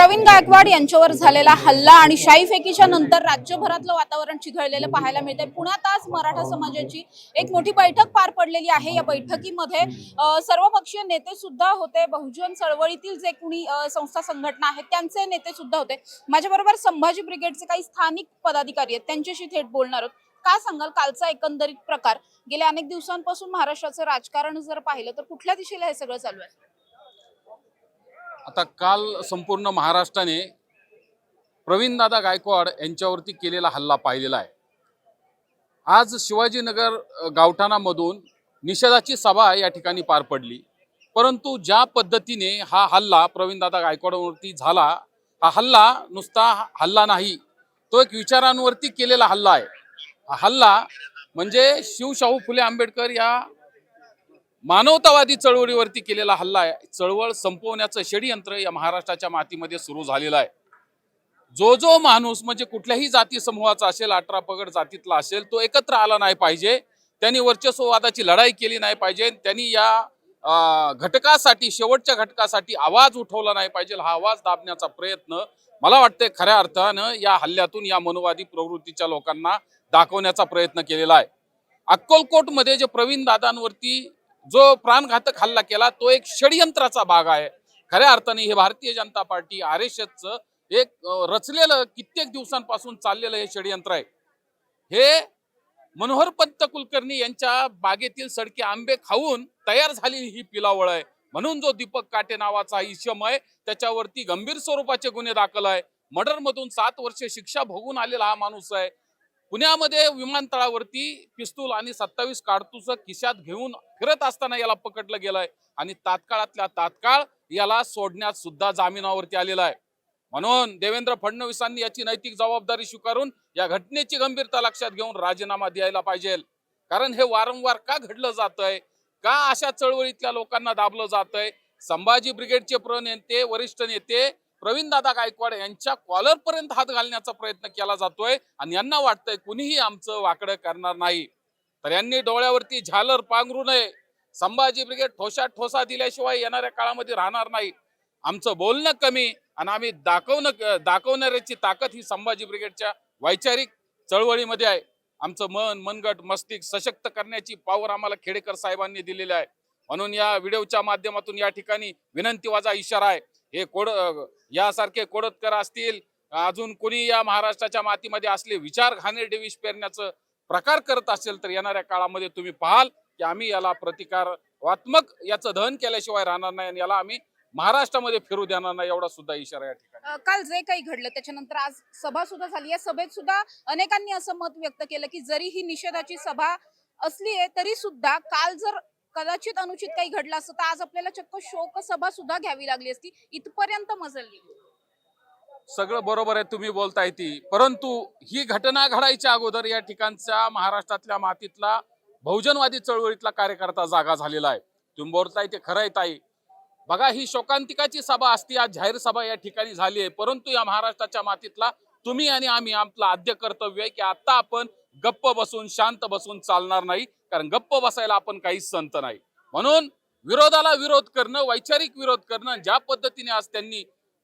प्रवीण गायकवाड यांच्यावर झालेला हल्ला आणि शाई फेकीच्या नंतर राज्यभरातलं वातावरण चिघळलेलं पाहायला मिळतंय. पुण्यात आज मराठा समाजाची एक मोठी बैठक पार पडलेली आहे. या बैठकीमध्ये सर्वपक्षीय नेते सुद्धा होते. बहुजन चळवळीतील जे कुणी संस्था संघटना आहेत त्यांचे नेते सुद्धा होते. माझ्याबरोबर संभाजी ब्रिगेडचे काही स्थानिक पदाधिकारी आहेत. त्यांच्याशी थेट बोलणार आहोत. का सांगाल? कालचा एकंदरीत प्रकार. गेल्या अनेक दिवसांपासून महाराष्ट्राचं राजकारण जर पाहिलं तर कुठल्या दिशेला हे सगळं चालू आहे? आता काल संपूर्ण महाराष्ट्राने प्रवीणदादा गायकवाड यांच्यावरती केलेला हल्ला पाहिलेला आहे. आज शिवाजीनगर गावठाणामधून निषेधाची सभा या ठिकाणी पार पडली. परंतु ज्या पद्धतीने हा हल्ला प्रवीणदादा गायकवाडांवरती झाला हा हल्ला नुसता हल्ला नाही तो एक विचारांवरती केलेला हल्ला आहे. हा हल्ला म्हणजे शिवशाहू फुले आंबेडकर या मानवतावादी चळवळीवरती केलेला हल्ला आहे. चळवळ संपवण्याचं षडयंत्र या महाराष्ट्राच्या मातीमध्ये सुरू झालेलं आहे. जो जो माणूस म्हणजे कुठल्याही जाती समूहाचा असेल अठरा पगड जातीतला असेल तो एकत्र आला नाही पाहिजे. त्यांनी वर्चस्ववादाची लढाई केली नाही पाहिजे. त्यांनी या घटकासाठी शेवटच्या घटकासाठी आवाज उठवला नाही पाहिजे. हा आवाज दाबण्याचा प्रयत्न मला वाटतंय खऱ्या अर्थानं या हल्ल्यातून या मनोवादी प्रवृत्तीच्या लोकांना दाखवण्याचा प्रयत्न केलेला आहे. अक्कलकोटमध्ये जे प्रवीण दादांवरती जो प्राणघातक हल्ला केला तो एक षडयंत्राचा भाग आहे. खऱ्या अर्थाने हे Bharatiya Janata Party R S एसचं एक रचलेलं कित्येक दिवसांपासून चाललेलं हे षडयंत्र आहे. हे मनोहर पंत कुलकर्णी यांच्या बागेतील सडके आंबे खाऊन तयार झालेली ही पिलावळ आहे. म्हणून जो दीपक काटे नावाचा इसम आहे त्याच्यावरती गंभीर स्वरूपाचे गुन्हे दाखल आहे. मर्डरमधून सात वर्षे शिक्षा भोगून आलेला हा माणूस आहे. पुण्यामध्ये विमानतळावरती पिस्तूल आणि सत्तावीस काडतुस खिशात घेऊन फिरत असताना याला पकडलं गेलंय आणि तात्काळातल्या तात्काळ याला सोडण्यात सुद्धा जामिनावरती आलेला आहे. म्हणून देवेंद्र फडणवीसांनी याची नैतिक जबाबदारी स्वीकारून या घटनेची गंभीरता लक्षात घेऊन राजीनामा द्यायला पाहिजे. कारण हे वारंवार का घडलं जातंय? का अशा चळवळीतल्या लोकांना दाबलं जातंय? संभाजी ब्रिगेडचे प्रणेते वरिष्ठ नेते प्रवीणदादा गायकवाड यांच्या कॉलर पर्यंत हात घालण्याचा प्रयत्न केला जातोय आणि यांना वाटतंय कुणीही आमचं वाकडं करणार नाही. तर यांनी डोळ्यावरती झालर पांघरू नये. संभाजी ब्रिगेड ठोसा ठोसा दिल्याशिवाय येणाऱ्या काळामध्ये राहणार नाही. आमचं बोलणं कमी आणि आम्ही दाखवणं दाखवणाऱ्याची ताकद ही संभाजी ब्रिगेडच्या वैचारिक चळवळीमध्ये आहे. आमचं मन मनगट मस्तिष्क सशक्त करण्याची पावर आम्हाला खेडेकर साहेबांनी दिलेली आहे. म्हणून या व्हिडिओच्या माध्यमातून या ठिकाणी विनंतीवाजा इशारा आहे. हे कोड यासारखे कोडतकर असतील अजून कोणी या महाराष्ट्राच्या मातीमध्ये असले विचार घाणेरडे विष पेरण्याचं प्रकार करत असेल तर येणाऱ्या काळामध्ये तुम्ही पाहाल की आम्ही याला प्रतिकारात्मक याचं दहन केल्याशिवाय राहणार नाही आणि याला आम्ही महाराष्ट्रामध्ये फिरू देणार नाही एवढा सुद्धा इशारा या ठिकाणी. काल जे काही घडलं त्याच्यानंतर आज सभा सुद्धा झाली. या सभेत सुद्धा अनेकांनी असं मत व्यक्त केलं की जरी ही निषेधाची सभा असली आहे तरी सुद्धा काल जर कदाचित अनुचित काही घडलं असतं. तर आज आपल्याला चक्क शोक सभा सुद्धा घ्यावी लागली असती. इथपर्यंत मजलली. सगळं बरोबर आहे तुम्ही बोलताय ती. परंतु ही घटना घडायच्या अगोदर या ठिकाणच्या महाराष्ट्रातल्या मातीतला बहुजनवादी चळवळीतला कार्यकर्ता जागा झालेला आहे. तुम्ही बोलताय ते खरं आहे ताई. बघा ही शोकांतिकाची सभा असती आज जाहीर सभा या ठिकाणी झाली आहे. परंतु या महाराष्ट्राच्या मातीतला तुम्ही आणि आम्ही आपलं आद्य कर्तव्य आहे की आता आपण गप्प बसून शांत बसून चालणार नाही कारण गप्प बसायला आपण काहीच संत नाही. म्हणून विरोधाला विरोध करणं वैचारिक विरोध करणं ज्या पद्धतीने आज त्यांनी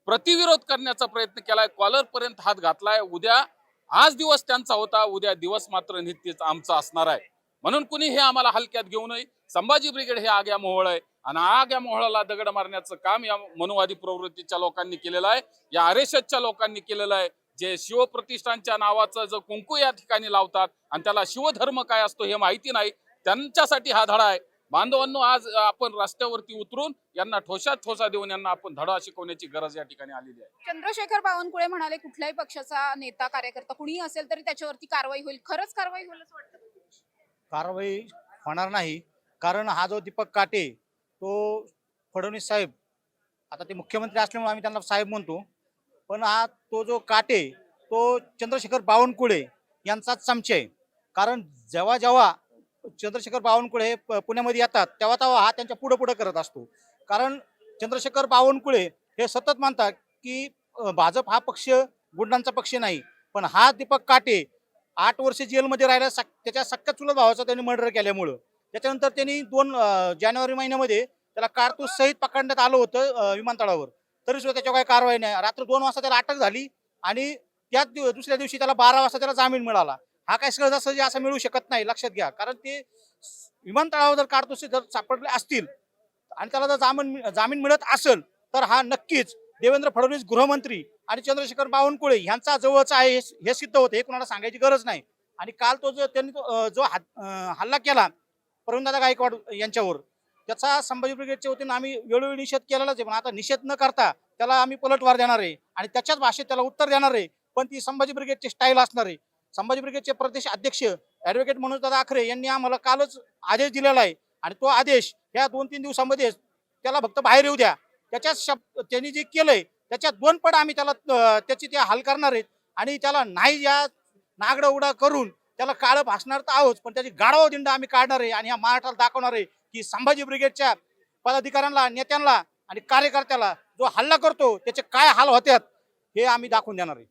प्रतिविरोध करण्याचा प्रयत्न केलाय कॉलर पर्यंत हात घातलाय उद्या आज दिवस त्यांचा होता उद्या दिवस मात्र नित्यच आमचा असणार आहे. म्हणून कुणी हे आम्हाला हलक्यात घेऊ नये संभाजी ब्रिगेड हे आग्या मोहळ आहे आणि आग्या मोहळाला दगड मारण्याचं काम या मनोवादी प्रवृत्तीच्या लोकांनी केलेलं आहे या आरेशच्या लोकांनी केलेलं आहे जे शिवप्रतिष्ठानच्या नावाचं जो कुंकू या ठिकाणी लावतात आणि त्याला शिवधर्म काय असतो हे माहिती नाही त्यांच्यासाठी हा धडा आहे. बांधवांनो आज आपण रस्त्यावरती उतरून यांना ठोसात ठोसा देऊन यांना आपण धडा शिकवण्याची गरज या ठिकाणी आलेली आहे. चंद्रशेखर बावनकुळे म्हणाले कुठल्याही पक्षाचा नेता कार्यकर्ता कुणीही असेल तरी त्याच्यावरती कारवाई होईल. खरंच कारवाई होईल असं वाटतं कारवाई होणार नाही. कारण हा जो दीपक काटे तो फडणवीस साहेब आता ते मुख्यमंत्री असल्यामुळे आम्ही त्यांना साहेब म्हणतो. पण हा तो जो काटे तो चंद्रशेखर बावनकुळे यांचाच चमचे आहे. कारण जेव्हा जेव्हा चंद्रशेखर बावनकुळे हे प- पुण्यामध्ये येतात तेव्हा तेव्हा हा त्यांच्या पुढं पुढं करत असतो. कारण चंद्रशेखर बावनकुळे हे सतत मानतात की भाजप हा पक्ष गुंडांचा पक्ष नाही. पण हा दीपक काटे आठ वर्ष जेलमध्ये राहिला सक त्याच्या सख्या चुलत भावाचा त्यांनी मर्डर केल्यामुळं. त्याच्यानंतर त्यांनी दोन जानेवारी महिन्यामध्ये त्याला कारतूस सहित पकडण्यात आलं होतं विमानतळावर. तरी सुद्धा त्याच्यावर काही कारवाई नाही. रात्र दोन वाजता त्याला अटक झाली आणि त्याच दिव- दुसऱ्या दिवशी त्याला बारा वाजता त्याला जामीन मिळाला. हा काही सहजासहजी असं मिळू शकत नाही लक्षात घ्या. कारण ते विमानतळावर जर काढतोसे जर सापडले असतील आणि त्याला जर जामीन जामीन मिळत असेल तर हा नक्कीच देवेंद्र फडणवीस गृहमंत्री आणि चंद्रशेखर बावनकुळे यांचा जवळचा आहे हे- सिद्ध होते हे कोणाला सांगायची गरज नाही. आणि काल तो जो त्यांनी जो हल्ला केला प्रवीणदादा गायकवाड यांच्यावर त्याचा संभाजी ब्रिगेडच्या वतीनं आम्ही वेळोवेळी निषेध केलेलाच आहे. पण आता निषेध न करता त्याला आम्ही पलटवार देणार आहे. आणि त्याच्याच भाषेत त्याला उत्तर देणार आहे. पण ती संभाजी ब्रिगेडची स्टाईल असणार आहे. संभाजी ब्रिगेडचे प्रदेश अध्यक्ष ऍडव्होकेट मनोजदादा आखरे यांनी आम्हाला कालच आदेश दिलेला आहे. आणि तो आदेश ह्या दोन तीन दिवसामध्ये त्याला फक्त बाहेर येऊ द्या. त्याच्याच शब्द त्यांनी जे केलंय त्याच्यात दोन पट आम्ही त्याला त्याची ते हाल करणार आहेत. आणि त्याला नाही या नागडा उडा करून त्याला काळं भासणार तर आहोत. पण त्याची गाढवा दिंड आम्ही काढणार आहे. आणि ह्या महाराष्ट्राला दाखवणार आहे. की संभाजी ब्रिगेडच्या पदाधिकाऱ्यांना नेत्यांना आणि कार्यकर्त्याला जो हल्ला करतो त्याचे काय हाल होत्यात हे आम्ही दाखवून देणार आहे.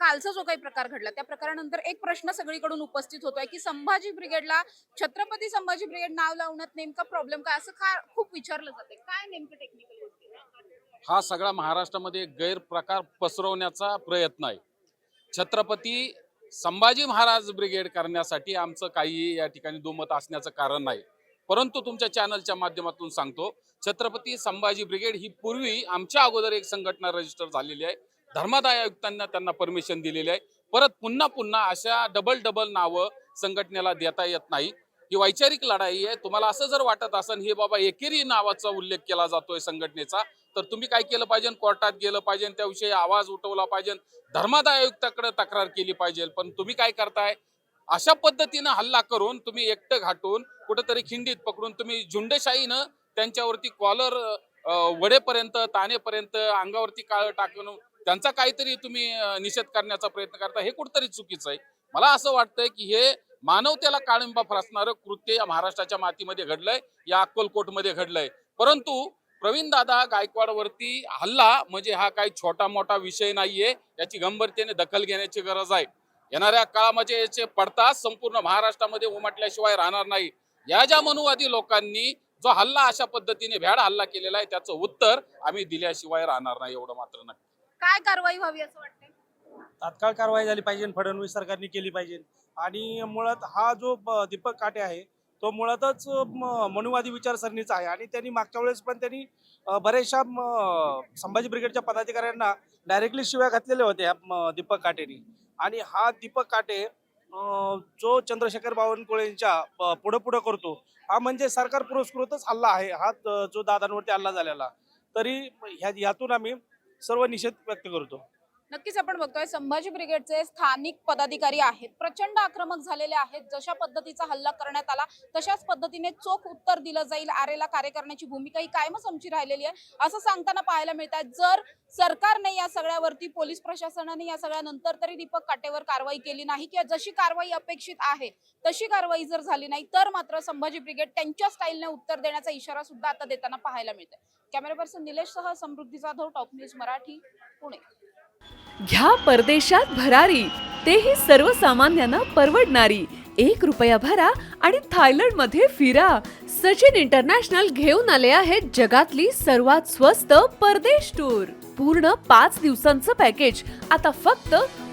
कालचा जो काही प्रकार घडला त्या प्रकारानंतर एक प्रश्न सगळीकडून उपस्थित होतोय की संभाजी ब्रिगेडला छत्रपती संभाजी ब्रिगेड नाव लावण्यात नेमका प्रॉब्लेम काय असं का खूप विचारलं जाते काय नेमकं टेक्निकल हा सगळा महाराष्ट्रामध्ये गैरप्रकार पसरवण्याचा प्रयत्न आहे. छत्रपती संभाजी महाराज ब्रिगेड करण्यासाठी आमचं काही या ठिकाणी दुमत असण्याचं कारण नाही. परंतु तुमच्या चॅनलच्या माध्यमातून सांगतो छत्रपती संभाजी ब्रिगेड ही पूर्वी आमच्या अगोदर एक संघटना रजिस्टर झालेली आहे. धर्मादाय आयुक्तांना त्यांना परमिशन दिलेली आहे. परत पुन्हा पुन्हा अशा डबल डबल नावं संघटनेला देता येत नाही. ही वैचारिक लढाई आहे. तुम्हाला असं जर वाटत असेल हे बाबा एकेरी नावाचा उल्लेख केला जातोय संघटनेचा तर तुम्ही काय केलं पाहिजे? कोर्टात गेलं पाहिजे. त्याविषयी आवाज उठवला पाहिजे. धर्मादाय आयुक्ताकडे तक्रार केली पाहिजे. पण तुम्ही काय करताय? अशा पद्धतीनं हल्ला करून तुम्ही एकटं घाटून कुठंतरी खिंडीत पकडून तुम्ही झुंडशाहीनं त्यांच्यावरती कॉलर वडेपर्यंत तानेपर्यंत अंगावरती काळ टाकून त्यांचा काहीतरी तुम्ही निषेध करण्याचा प्रयत्न करता हे कुठतरी चुकीचं आहे. मला असं वाटतंय की हे मानवतेला काळिंबा फसणारं कृत्य या महाराष्ट्राच्या मातीमध्ये घडलंय या अक्कलकोटमध्ये घडलंय. परंतु प्रवीण दादा गायकवाडवरती हल्ला म्हणजे हा काही छोटा मोठा विषय नाहीये याची गंभीरतेने दखल घेण्याची गरज आहे. येणाऱ्या काळामध्ये याचे पडताच संपूर्ण महाराष्ट्रामध्ये उमटल्याशिवाय राहणार नाही. या ज्या मनुवादी लोकांनी जो हल्ला अशा पद्धतीने भ्याड हल्ला केलेला आहे त्याचं उत्तर आम्ही दिल्याशिवाय राहणार नाही एवढं मात्र नक्की. काय कारवाई व्हावी असं वाटतंय? तात्काळ कारवाई झाली पाहिजे फडणवीस सरकारने केली पाहिजे. आणि मुळात हा जो दीपक काटे आहे तो मुळातच मनुवादी विचारसरणीचा आहे. आणि त्यांनी मागच्या वेळेस पण त्यांनी बऱ्याचशा संभाजी ब्रिगेडच्या पदाधिकाऱ्यांना डायरेक्टली शिव्या घातलेल्या होत्या दीपक काटेनी. आणि हा दीपक काटे जो चंद्रशेखर बावनकुळेंच्या पुढं पुढं करतो हा म्हणजे सरकार पुरस्कृतच हल्ला आहे. हा जो दादांवरती हल्ला झालेला. तरी ह्या यातून आम्ही सर्व निषेध व्यक्त करतो. नक्कीच आपण बघतोय संभाजी ब्रिगेडचे स्थानिक पदाधिकारी आहेत. प्रचंड आक्रमक झालेले आहेत. जशा पद्धतीचा हल्ला करण्यात आला तशाच पद्धतीने चोख उत्तर दिलं जाईल. आरेला कार्य करण्याची भूमिका ही कायमच आमची राहिलेली आहे. असं सांगताना पाहायला मिळत आहे जर सरकारने या सगळ्यावरती पोलीस प्रशासनाने या सगळ्यानंतर तरी दीपक काटेवर कारवाई केली नाही किंवा जशी कारवाई अपेक्षित आहे तशी कारवाई जर झाली नाही तर मात्र संभाजी ब्रिगेड त्यांच्या स्टाईलने उत्तर देण्याचा इशारा सुद्धा आता देताना पाहायला मिळतोय. कॅमेरा पर्सन निलेश सह समृद्धी जाधव टॉप न्यूज मराठी पुणे. घ्या परदेशात भरारी. तेही सर्वसामान्यांना परवडणारी. एक रुपया भरा आणि थायलंडमध्ये फिरा. सचिन इंटरनॅशनल घेऊन आले आहेत जगातली सर्वात स्वस्त परदेश टूर. पूर्ण पाच दिवसांचं पॅकेज. आता फक्त